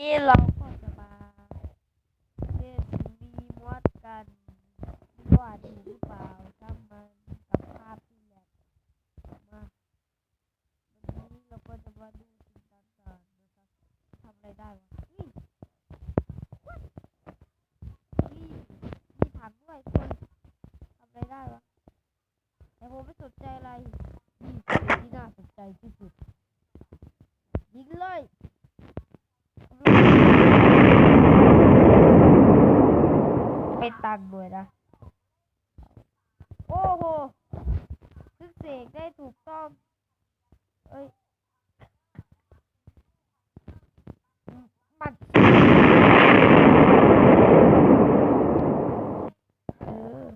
นี้เราก็จะมาเล่นมีมอดกันว่าดีหรือเปล่าถ้ามันกับภาพที่แหลกมาวันนี้เราก็จะมาดูสิ่งต่างๆนะครับทำอะไรได้วะนี่นี่มีถังด้วยคนทำอะไรได้วะแต่ผมไม่สนใจอะไรนี่ที่น่าสนใจที่สุดยิงเลย ไปตังค์ด้วยนะ โอ้โหซึกเสกได้ถูกต้องเอ้ยมันเออ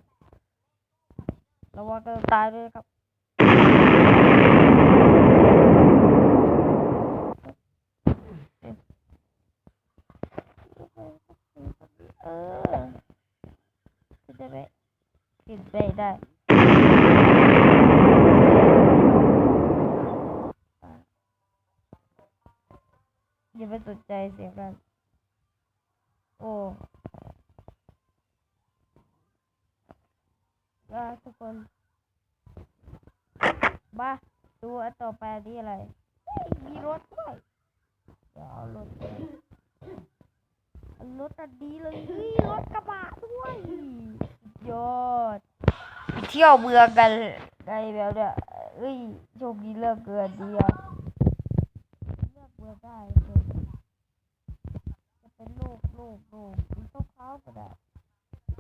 ระวังจะตายด้วยครับ เออขึ้นได้ไหมขึ้น ไปได้อย่าไปสนใจเสียงกันโอ้ว่าทุกคนมาดูอันต่อไปนนี้อะไรมีรถด้วยเดี๋ยวเอารถรถอันนี้เลยเฮ้ยรถกระบะด้วยยอด เที่ยวเมืองกันไงแบบเนี่ยเอ้ยโชคดีเลือกเกินดีอะเลือกเมืองได้จะเป็นโลกโลกโลกสีขาวๆก็ได้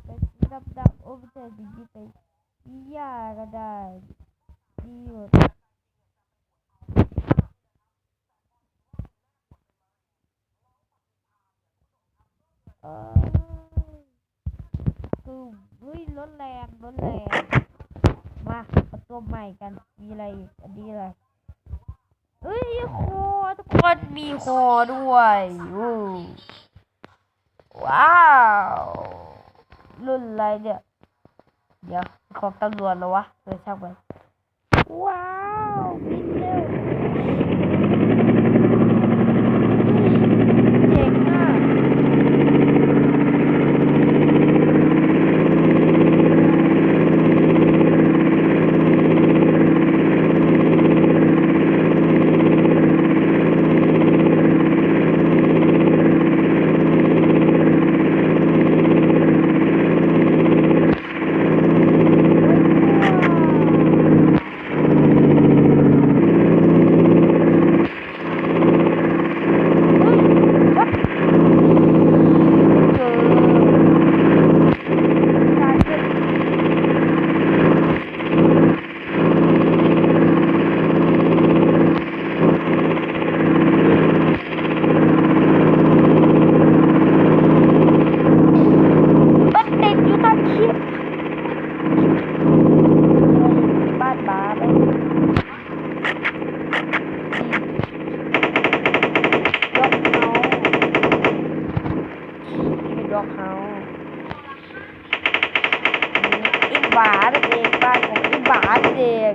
เป็นสีดำๆโอ้ไม่ใช่สีไปสีหญ้าก็ได้ดีหมดเออือเฮ้ยรถแรงรถแรงมาเอาตัวใหม่กันมีอะไรอีกอันนี้อะไรเฮ้ยโคทุกคนมีโคด้วยว้าวรุ่นอะไรเนี่ยเดี๋ยวของตำรวจเหรอวะเออช่างมันว้าวบินเร็วเจ๋งอะ มันติดอยู่ตามคลิปบ้านบ้าไปด็อกเฮาส์ นี่เป็นด็อกเฮาส์อีหมานั่นเองบ้านของอีหมานั่นเอง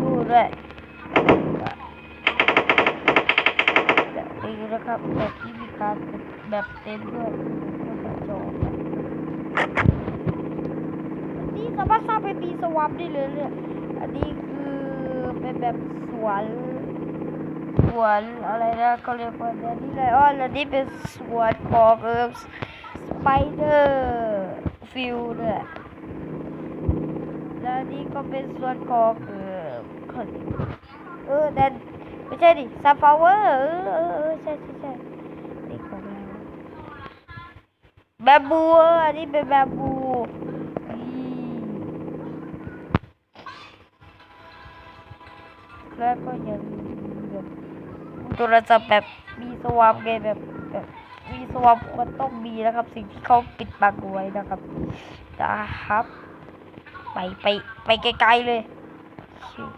ดูด้วยแบบนี้นะครับแบบที่มีการแบบเต็มด้วยก็จออันนี้สามารถสร้างเป็นปีสวามได้เลยเนี่ยอันนี้คือเป็นแบบสวน วนอะไรนะเขาเรียกว่าเดนนี่ไลออนอันนี้เป็นสวนของเออสไปเดอร์ฟิลเนี่ยแล้วนี้ก็เป็นส่วนของเออเขาเรียกเออแดนไม่ใช่ดิซันฟลาวเวอร์เออเออใช่ใช่ใช่นี่ของเรแบบบูอันนี้เป็นแบบบูแล้วก็ย่าลืมแบบ โทรศัพท์แบบมีสวาปไงแบบแบบมีสวาปก็ต้องมีนะครับ สิ่งที่เขาปิดบังเอาไว้นะครับนะครับ ไปไปไปไกลๆเลยชิว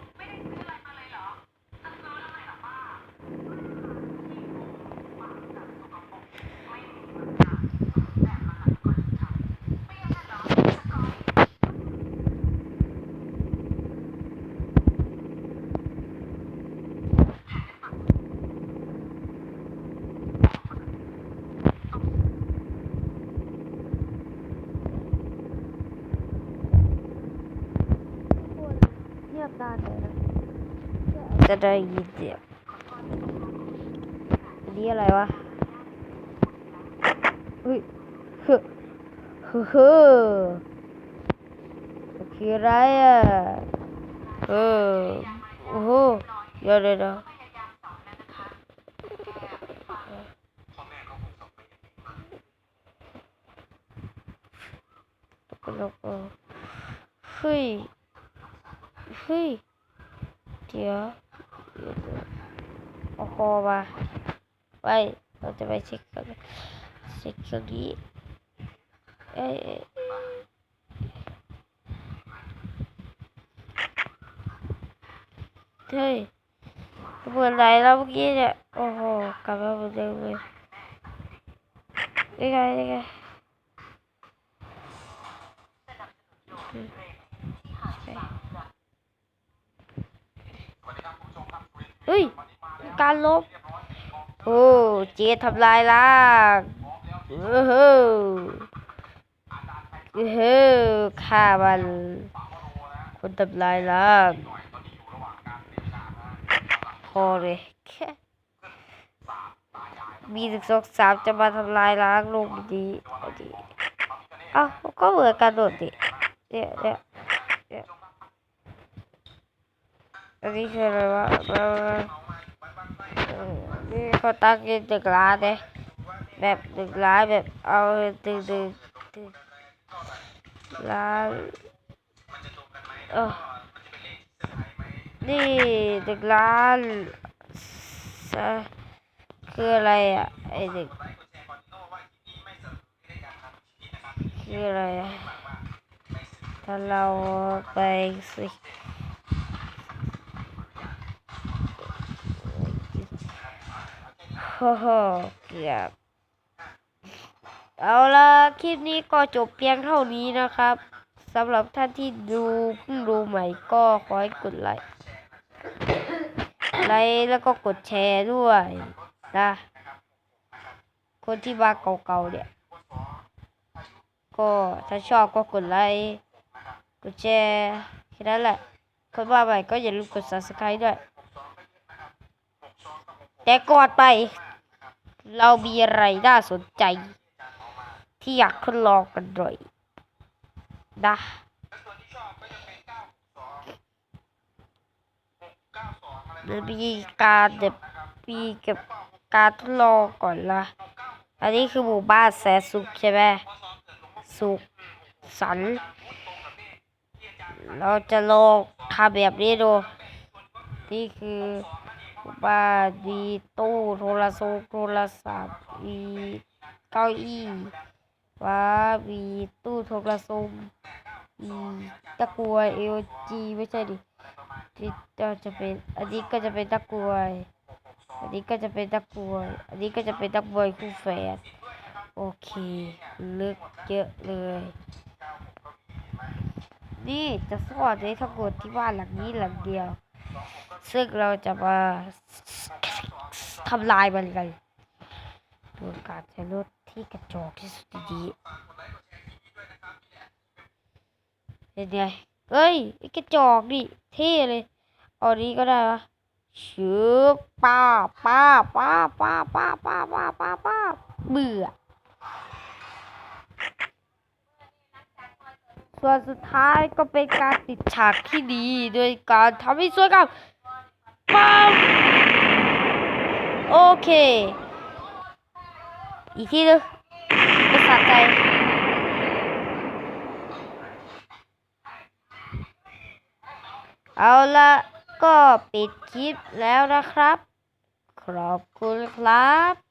บนานเลยนะ จะได้ยินเสียงอันนี้อะไรวะเฮ้ยเฮ้อเฮ้อเฮ้อมันคืออะไรอะเออโอ้โหเดี๋ยวเดี๋ยวเดี๋ยวกลงเออเฮ้ยเฮ้ยเดี๋ยว เดี๋ยวเดี๋ยวเอาคอมาไปเราจะไปเช็คกันเช็คเครื่องนี้เอ้ยเฮ้ยเปิดไหนแล้วเมื่อกี้เนี่ยโอ้โหกลับมาเหมือนเดิมเลยนี่ไงนี่ไงเฮ้ยมี การลบ โอ้เจทำลายล้างเออเฮ้อเออเฮ้ฆ่ามัน คนทำลายล้างพอเลยแค่มีถึงสองสามจะมาทำลายล้างโลกนี้เอาดีเอ้าก็เหมือนกันโดดดิเนี่ยเนี่ยเนี่ยอันนี้คืออะไรวะมามา เออนี่เขาตั้งเป็นตึกร้านเนี่ยแบบตึกร้านแบบเอาตึกตึกตึกร้านเออนี่ตึกร้านคืออะไรอะไอเด็กคืออะไรอะถ้าเราไปสิ โอ้โหเกือบเอาละคลิปนี้ก็จบเพียงเท่านี้นะครับสำหรับท่านที่ดูเพิ่งดูใหม่ก็ขอให้กดไลค์ไลค์แล้วก็กดแชร์ด้วยนะคนที่มาเก่าๆเนี่ยก็ถ้าชอบก็กดไลค์กดแชร์แค่นั้นแหละ คนมาใหม่ก็อย่าลืมกด subscribe ด้วย แต่ก่อนไป เรามีอะไรน่าสนใจ ที่อยากทดลองกันหน่อยนะมันมีการแบบมีก็บการทดลองก่อนละอันนี้คือหมู่บ้านแสนสุขใช่ไหมสุขสัน เราจะลองทำแบบนี้ดู นี่คือ บานมีตู้โทรศัพท์โทรศัพท์มีเก้าอี้ว้ามีตู้โทรศัพท์มีตะกรวเอลจีไม่ใช่ดิที่ก็จะเป็นอันนี้ก็จะเป็นตะกรวยอันนี้ก็จะเป็นตะกรวยอันนี้ก็จะเป็นตะกรวยคู่แฝดโอเคเลึกเยอะเลย นี่จะสอนในทั้งหมดที่บ้านหลังนี้หลังเดียว ซึ่งเราจะมาทำลายมันกันโดยการใช้รถที่กระจอกที่สุดดีเป็นไงเอ้ยไอ้กระจอกดิเท่เลยเอานี้ก็ได้วะชืบป้าป้าป้าป้าป้าป้าป้าป้าป้าเบื่อส่วนสุดท้ายก็เป็นการติดฉากที่ดี โดยการทำให้สวยงาม ปังโอเค อีกทีนึงไม่สะใจเอาละก็ปิดคลิปแล้วนะครับ ขอบคุณครับ